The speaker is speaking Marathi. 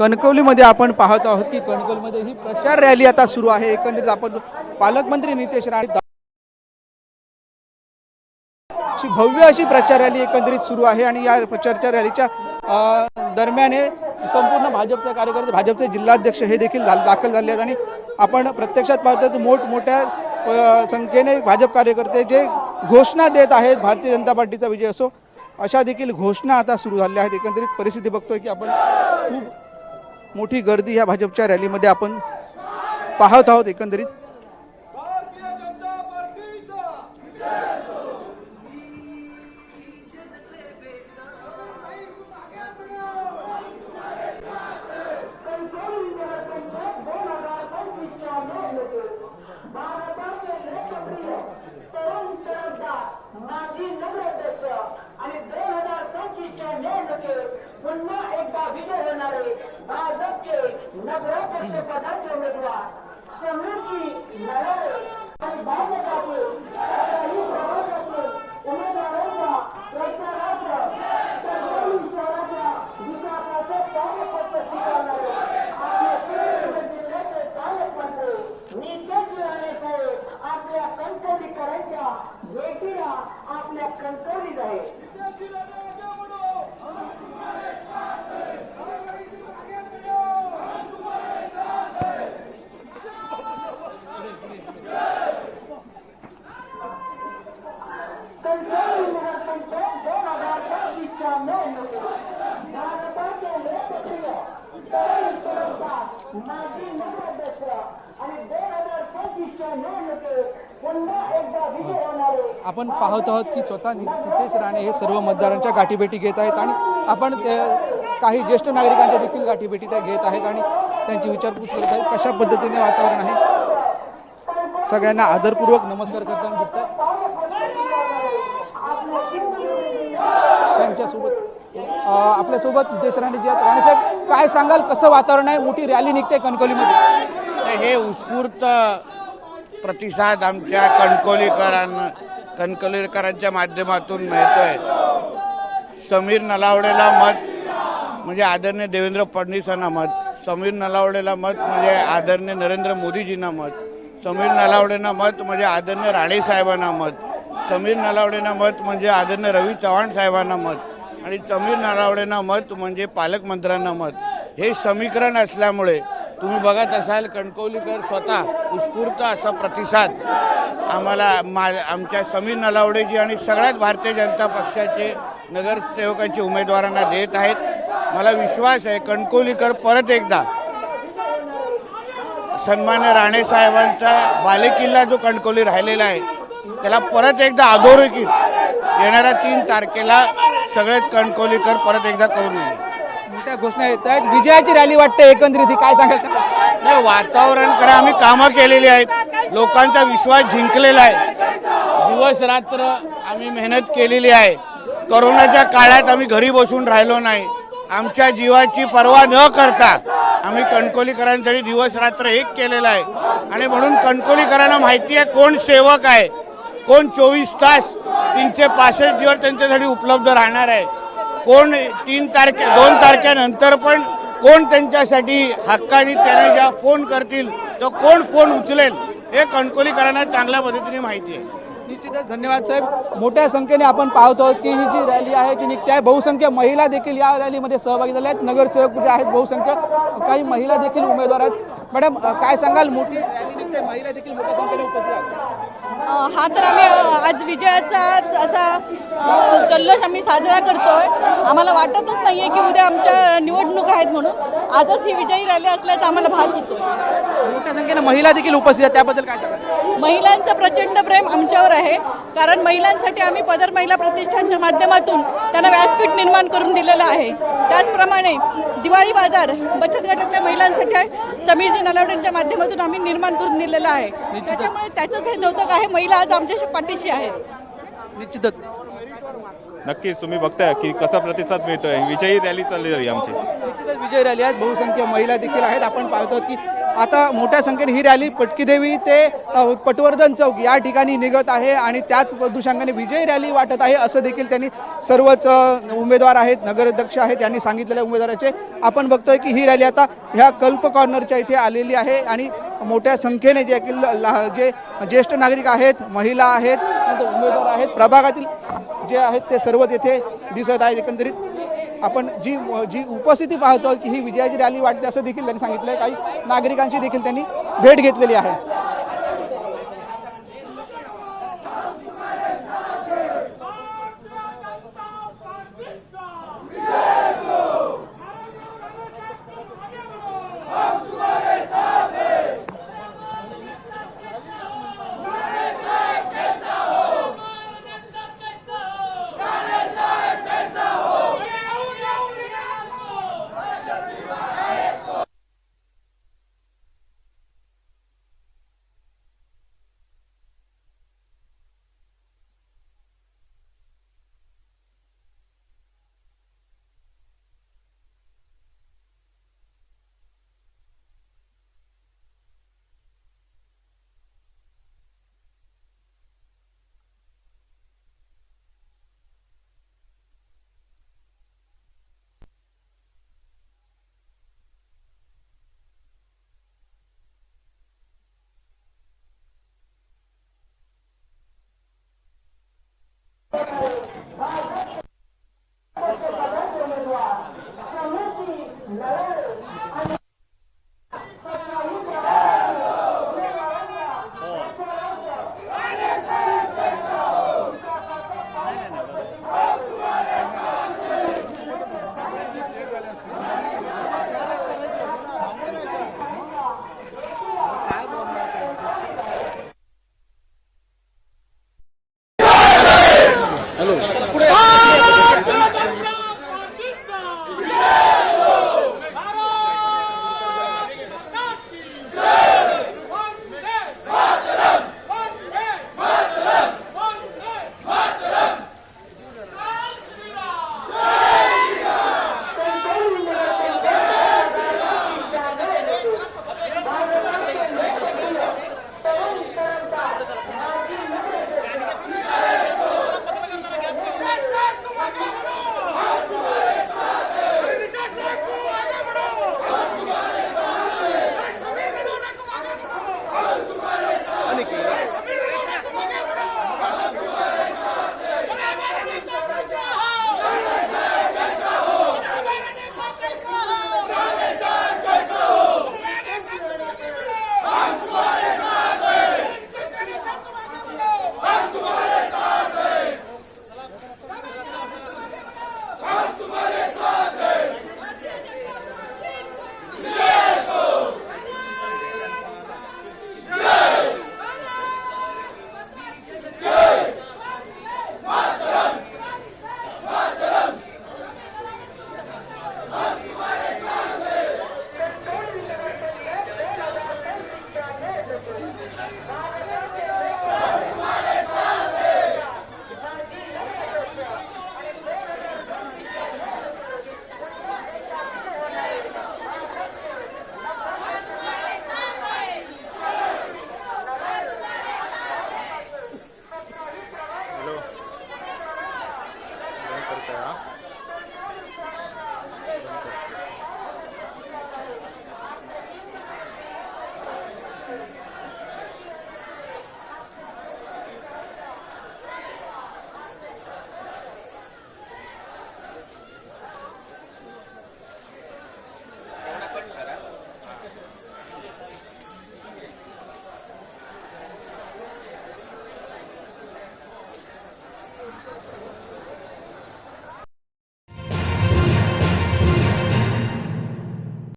कणकवलीमध्ये आपण पाहत आहोत की कणकवलीमध्ये ही प्रचार रॅली आता सुरू आहे. एकंदरीत आपण पालकमंत्री नितेश राणे अशी भव्य अशी प्रचार रॅली एकंदरीत सुरू आहे आणि या प्रचारच्या रॅलीच्या दरम्याने दरम्यान संपूर्ण भाजपचे कार्यकर्ते भाजपचे जिल्हाध्यक्ष हे देखील दाखल झाले आहेत. आणि आपण प्रत्यक्षात पाहतो मोठमोठ्या संख्येने भाजप कार्यकर्ते जे घोषणा देत आहेत भारतीय जनता पार्टीचा विजय असो अशा देखील घोषणा आता सुरू झाल्या आहेत. एकंदरीत परिस्थिती बघतोय की आपण खूप मोठी गर्दी ह्या भाजपच्या रॅलीमध्ये आपण पाहत आहोत एकंदरीत. माजी नगराध्यक्ष आणि दोन हजार पंचवीसच्या निवडणुकीत पुन्हा एकदा विजय होणारे भाजपचे नगराध्यक्ष पदाचे उमेदवार. समृद्धी नळारे आणि भाजपाचे सरकारी प्रवासातील उमेदवारांच्या प्रचारार्थ कणकवली शहराच्या विकासाचे कार्यपत्र स्वीकारणारे आपले सिंधुदुर्ग जिल्ह्याचे पालकमंत्री नितेश राणे साहेब आपल्या कणकवलीकरांच्या भेटीला आपल्या कणकवलीत आहे कणकवली नगरपंचायत दोन हजार पंचवीसच्या निवडणुकीत भारताचे लोकप्रिय तरुण सरकार माजी नगराध्यक्ष आणि दोन हजार पंचवीसच्या निवडणुकीत पुन्हा एकदा विजय होणारे आपण पाहत आहोत की स्वतः नितेश राणे हे सर्व मतदारांच्या गाठीभेटी घेत आहेत आणि आपण ते काही ज्येष्ठ नागरिकांच्या देखील गाठीभेटी त्या घेत आहेत आणि त्यांची विचारपूस करत आहेत. कशा पद्धतीने वातावरण आहे? सगळ्यांना आदरपूर्वक नमस्कार करताना दिसतात त्यांच्यासोबत आपल्यासोबत नितेश राणे जे आहेत. राणेसाहेब काय सांगाल? कसं वातावरण आहे? मोठी रॅली निघते कणकवलीमध्ये. हे उत्स्फूर्त प्रतिसाद आमच्या कणकोलीकरांना कणकोलीकरांच्या माध्यमातून मिळतोय. समीर नलावडेला मत म्हणजे आदरणीय देवेंद्र फडणवीसांना मत समीर नलावडेला मत म्हणजे आदरणीय नरेंद्र मोदीजींना मत समीर नलावडेंना मत म्हणजे आदरणीय राणे साहेबांना मत समीर नलावडेंना मत म्हणजे आदरणीय रवी चव्हाण साहेबांना मत आणि समीर नलावडेंना मत म्हणजे पालकमंत्र्यांना मत. हे समीकरण असल्यामुळे तुम्ही बघत असाल कणकवलीकर स्वतः उत्स्फूर्त असा प्रतिसाद आम्हाला मा आमच्या समीर नलावडेजी आणि सगळ्याच भारतीय जनता पक्षाचे नगरसेवकांचे उमेदवारांना देत आहेत. मला विश्वास आहे कणकवलीकर परत एकदा सन्मान्य राणेसाहेबांचा बालेकिल्ला जो कणकवली राहिलेला आहे त्याला परत एकदा अधोरेखित येणाऱ्या तीन तारखेला सगळेच कणकवलीकर परत एकदा करून येईल मोठ्या घोषणा येत आहेत. विजयाची रॅली वाटते एकंदरीत ही. काय सांगाल नाही वातावरण करा आम्ही कामं केलेली आहेत. लोकांचा विश्वास जिंकलेला आहे. दिवस रात्र आम्ही मेहनत केलेली आहे. करोनाच्या काळात आम्ही घरी बसून राहिलो नाही. आमच्या जीवाची पर्वा न करता आम्ही कणकोलीकरांसाठी दिवस रात्र एक केलेला आहे. आणि म्हणून कणकोलीकरांना माहिती आहे कोण सेवक आहे. कोण चोवीस तास तीनशे पासष्ट दिवस त्यांच्यासाठी उपलब्ध राहणार आहे. कोण तीन तारखे दोन तारखेनंतर पण कोण त्यांच्यासाठी हक्काने त्याने ज्या फोन करतील तर कोण फोन उचलेल हे कणकोलीकरांना चांगल्या पद्धतीने माहिती आहे. निश्चितच धन्यवाद साहेब. मोठ्या संख्येने आपण पाहत आहोत की ही जी रॅली आहे ती निघते आहे बहुसंख्य महिला देखील या रॅलीमध्ये सहभागी झाल्या आहेत. नगरसेवक जे आहेत बहुसंख्य काही महिला देखील उमेदवार आहेत. मॅडम काय सांगाल? मोठी रॅली निघते महिला देखील मोठ्या संख्येने उपस्थित आहेत. हा तर आम्ही आज विजयाचाच असा जल्लोष आम्ही साजरा करतोय. आम्हाला वाटतच नाहीये की उद्या आमच्या निवडणुका आहेत म्हणून. आजच ही विजयी रॅली असल्याचा आम्हाला भास होतो संख्येने महिला देखील उपस्थित आहेत त्याबद्दल काय सांगाल? महिलांचं प्रचंड प्रेम आमच्यावर आहे कारण महिलांसाठी आम्ही पदर महिला प्रतिष्ठानच्या माध्यमातून त्यांना व्यासपीठ निर्माण करून दिलेलं आहे. त्याचप्रमाणे दिवाळी बाजार बचत गटातल्या महिलांसाठी समीरजी नलावडेंच्या माध्यमातून आम्ही निर्माण करून दिलेलं आहे. त्याच्यामुळे त्याचंच हे द्योतक आहे महिला आज आमच्या पाठीशी आहेत. निश्चितच. नक्कीच तुम्ही बघताय की कसा प्रतिसाद मिळतोय. विजयी रॅली चालली आहे आमची. निश्चितच विजय रॅली आहेत. बहुसंख्य महिला देखील आहेत. आपण पाहतो की आता मोठ्या संख्येने ही रॅली पटकीदेवी ते पटवर्धन चौक या ठिकाणी निघत आहे आणि त्याच अनुषंगाने विजय रॅली वाटत आहे असं देखील त्यांनी सर्वच उमेदवार आहेत नगराध्यक्ष आहेत यांनी सांगितलेल्या उमेदवाराचे आपण बघतोय की ही रॅली आता ह्या कल्प कॉर्नरच्या इथे आलेली आहे आणि मोठ्या संख्येने जे जे ज्येष्ठ नागरिक आहेत महिला आहेत उमेदवार आहेत प्रभागातील जे आहेत ते सर्वच येथे दिसत आहेत एकंदरीत. आपण जी जी उपस्थिती पाहतो की ही विजयाची रॅली वाटते असं देखील त्यांनी सांगितलं काही नागरिकांची देखील त्यांनी भेट घेतलेली आहे. there, huh?